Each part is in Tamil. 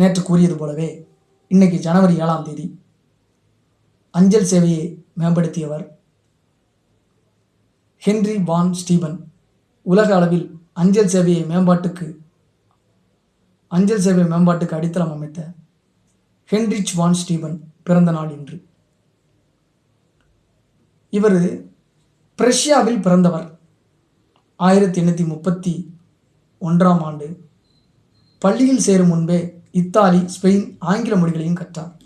நேற்று கூறியது போலவே இன்னைக்கு ஜனவரி ஏழாம் தேதி அஞ்சல் சேவையை மேம்படுத்தியவர் ஹென்றி வான் ஸ்டீபன். உலக அளவில் அஞ்சல் சேவையை மேம்பாட்டுக்கு அஞ்சல் சேவை மேம்பாட்டுக்கு அடித்தளம் அமைத்த ஹென்ரிச் வான் ஸ்டீபன் பிறந்த நாள் இன்று. இவர் பிரஷ்யாவில் பிறந்தவர். ஆயிரத்தி எண்ணூற்றி முப்பத்தி ஒன்றாம் ஆண்டு பள்ளியில் சேரும் முன்பே இத்தாலி ஸ்பெயின் ஆங்கில மொழிகளையும் கற்றார்.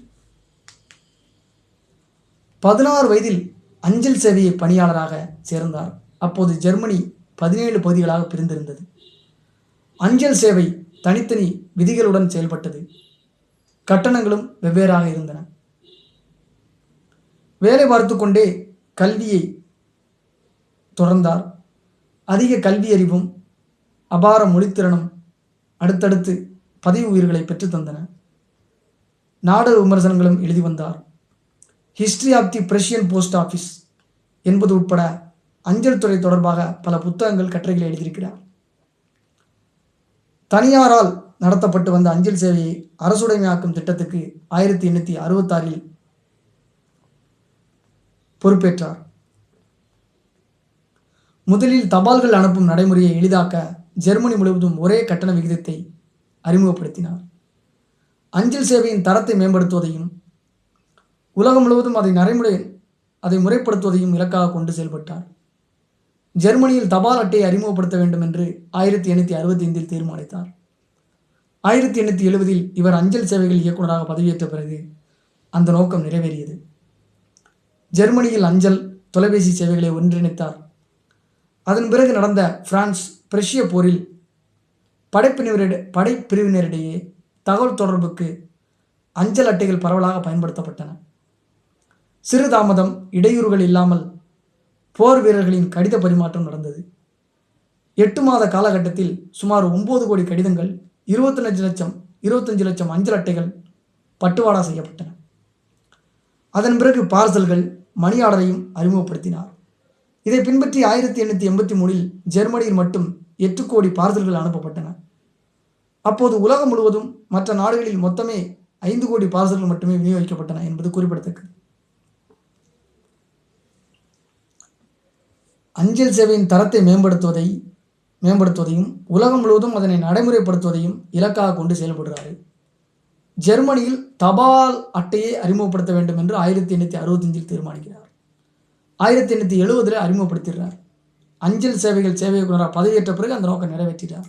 பதினாறு வயதில் அஞ்சல் சேவையை பணியாளராக சேர்ந்தார். அப்போது ஜெர்மனி பதினேழு பகுதிகளாக பிரிந்திருந்தது. அஞ்சல் சேவை தனித்தனி விதிகளுடன் செயல்பட்டது. கட்டணங்களும் வெவ்வேறாக இருந்தன. வேலை பார்த்து கொண்டே கல்வியை தொடர்ந்தார். அதிக கல்வி அறிவும் அபார மொழித்திறனும் அடுத்தடுத்து பதவி உயிர்களை பெற்றுத் தந்தன. நாடக விமர்சனங்களும் எழுதி வந்தார். History of the Prussian post office என்பது உட்பட அஞ்சல் துறை தொடர்பாக பல புத்தகங்கள் கட்டுரைகளை எழுதியிருக்கிறார். தனியாரால் நடத்தப்பட்டு வந்த அஞ்சல் சேவையை அரசுடைமையாக்கும் திட்டத்துக்கு ஆயிரத்தி எண்ணூற்றி அறுபத்தாறில் பொறுப்பேற்றார். முதலில் தபால்கள் அனுப்பும் நடைமுறையை எளிதாக்க ஜெர்மனி முழுவதும் ஒரே கட்டண விகிதத்தை அறிமுகப்படுத்தினார். அஞ்சல் சேவையின் தரத்தை மேம்படுத்துவதையும் உலகம் முழுவதும் அதை நடைமுறை அதை முறைப்படுத்துவதையும் இலக்காக கொண்டு செயல்பட்டார். ஜெர்மனியில் தபால் அட்டையை அறிமுகப்படுத்த வேண்டும் என்று ஆயிரத்தி எண்ணூற்றி அறுபத்தி ஐந்தில் தீர்மானித்தார். ஆயிரத்தி எண்ணூற்றி எழுபதில் இவர் அஞ்சல் சேவைகள் இயக்குநராக பதவியேற்ற பிறகு அந்த நோக்கம் நிறைவேறியது. ஜெர்மனியில் அஞ்சல் தொலைபேசி சேவைகளை ஒன்றிணைத்தார். அதன் பிறகு நடந்த பிரான்ஸ் பிரஷ்ய போரில் படைப்பிரிவினரிட படைப்பிரிவினரிடையே தகவல் தொடர்புக்கு அஞ்சல் அட்டைகள் பரவலாக பயன்படுத்தப்பட்டன. சிறு தாமதம் இடையூறுகள் இல்லாமல் போர் வீரர்களின் கடித பரிமாற்றம் நடந்தது. எட்டு மாத காலகட்டத்தில் சுமார் ஒன்பது கோடி கடிதங்கள் இருபத்தஞ்சு லட்சம் இருபத்தஞ்சு லட்சம் அஞ்சல் அட்டைகள் பட்டுவாடா செய்யப்பட்டன. அதன் பிறகு பார்சல்கள் மணி ஆர்டரையும் அறிமுகப்படுத்தினார். இதை பின்பற்றி ஆயிரத்தி எண்ணூற்றி எண்பத்தி மூணில் ஜெர்மனியில் மட்டும் எட்டு கோடி பார்சல்கள் அனுப்பப்பட்டன. அப்போது உலகம் முழுவதும் மற்ற நாடுகளில் மொத்தமே ஐந்து கோடி பார்சல்கள் மட்டுமே விநியோகிக்கப்பட்டன என்பது குறிப்பிடத்தக்கது. அஞ்சல் சேவையின் தரத்தை மேம்படுத்துவதை மேம்படுத்துவதையும் உலகம் முழுவதும் அதனை நடைமுறைப்படுத்துவதையும் இலக்காக கொண்டு செயல்படுகிறார் ஜெர்மனியில் தபால் அட்டையை அறிமுகப்படுத்த வேண்டும் என்று ஆயிரத்தி எண்ணூற்றி அறுபத்தஞ்சில் தீர்மானிக்கிறார். ஆயிரத்தி எண்ணூற்றி எழுபதில் அறிமுகப்படுத்திடுறார். அஞ்சல் சேவைகள் சேவை இயக்குனராக பதவியேற்ற பிறகு அந்த நோக்கம் நிறைவேற்றினார்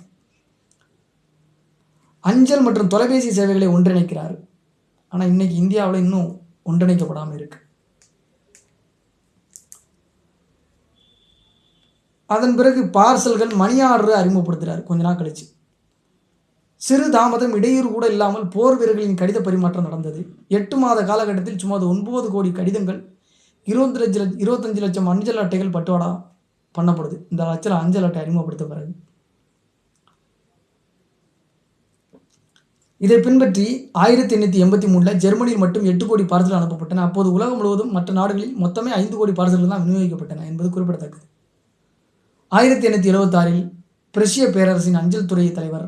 அஞ்சல் மற்றும் தொலைபேசி சேவைகளை ஒன்றிணைக்கிறார் ஆனால் இன்னைக்கு இந்தியாவில் இன்னும் ஒன்றிணைக்கப்படாமல் இருக்கு. அதன் பிறகு பார்சல்கள் மணி ஆர்டரை அறிமுகப்படுத்துகிறார் கொஞ்ச நாள் கழிச்சு. சிறு தாமதம் இடையூறு கூட இல்லாமல் போர் வீரர்களின் கடித பரிமாற்றம் நடந்தது. எட்டு மாத காலகட்டத்தில் சுமார் ஒன்பது கோடி கடிதங்கள் இருபத்தி லட்ச லட்ச இருபத்தஞ்சு லட்சம் அஞ்சல் அட்டைகள் பட்டுவாடா பண்ணப்படுது. இந்த லட்சம் அஞ்சல் அட்டை அறிமுகப்படுத்த பிறகு. இதை பின்பற்றி ஆயிரத்தி எண்ணூற்றி எண்பத்தி மூணில் ஜெர்மனியில் மட்டும் எட்டு கோடி பார்சல் அனுப்பப்பட்டன. அப்போது உலகம் முழுவதும் மற்ற நாடுகளில் மொத்தமே ஐந்து கோடி பார்சல்கள் தான் விநியோகிக்கப்பட்டன என்பது குறிப்பிடத்தக்கது. ஆயிரத்தி எண்ணூற்றி எழுபத்தாறில் பிரஷ்ய பேரரசின் அஞ்சல் துறை தலைவர்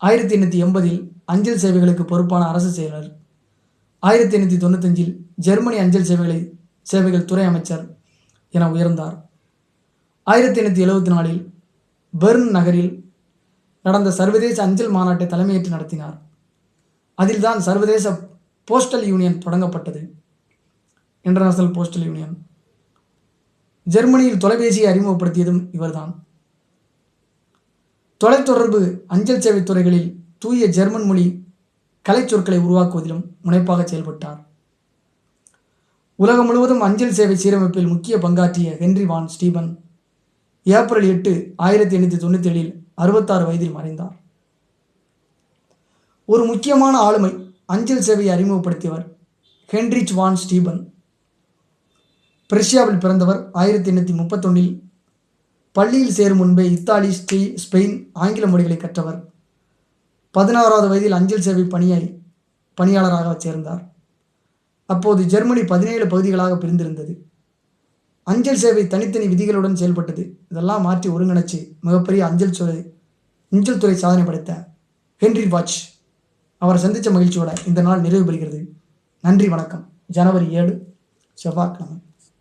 ஆயிரத்தி எண்ணூற்றி எண்பதில் அஞ்சல் சேவைகளுக்கு பொறுப்பான அரசு செயலர் ஆயிரத்தி எண்ணூற்றி தொண்ணூத்தஞ்சில் ஜெர்மனி அஞ்சல் சேவைகளை சேவைகள் துறை அமைச்சர் என உயர்ந்தார். ஆயிரத்தி எண்ணூற்றி எழுபத்தி நாலில் பெர்ன் நகரில் நடந்த சர்வதேச அஞ்சல் மாநாட்டை தலைமையேற்று நடத்தினார். அதில்தான் சர்வதேச போஸ்டல் யூனியன் தொடங்கப்பட்டது. International postal union. ஜெர்மனியில் தொலைபேசியை அறிமுகப்படுத்தியதும் இவர்தான். தொலைத்தொடர்பு அஞ்சல் சேவை துறைகளில் தூய ஜெர்மன் மொழி கலைச்சொற்களை உருவாக்குவதிலும் முனைப்பாக செயல்பட்டார். உலகம் முழுவதும் அஞ்சல் சேவை சீரமைப்பில் முக்கிய பங்காற்றிய ஹென்றி வான் ஸ்டீபன் ஏப்ரல் எட்டு ஆயிரத்தி எண்ணூற்றி தொண்ணூற்றி ஏழில் அறுபத்தாறு வயதில் மறைந்தார். ஒரு முக்கியமான ஆளுமை அஞ்சல் சேவையை அறிமுகப்படுத்தியவர் ஹென்ரிச் வான் ஸ்டீபன். பிரஷ்யாவில் பிறந்தவர் ஆயிரத்தி எண்ணூற்றி முப்பத்தொன்னில் பள்ளியில் சேரும் முன்பே இத்தாலி ஸ்டீ ஸ்பெயின் ஆங்கில மொழிகளை கற்றவர். பதினாறாவது வயதில் அஞ்சல் சேவை பணியை பணியாளராக சேர்ந்தார். அப்போது ஜெர்மனி பதினேழு பகுதிகளாக பிரிந்திருந்தது. அஞ்சல் சேவை தனித்தனி விதிகளுடன் செயல்பட்டது. இதெல்லாம் மாற்றி ஒருங்கிணைச்சு மிகப்பெரிய அஞ்சல் துறை அஞ்சல் துறை சாதனை படைத்த ஹென்றி வாட்ச் அவரை சந்தித்த மகிழ்ச்சியோட இந்த நாள் நிறைவு பெறுகிறது. நன்றி வணக்கம். ஜனவரி ஏழு செவ்வாய்க்கிழமை.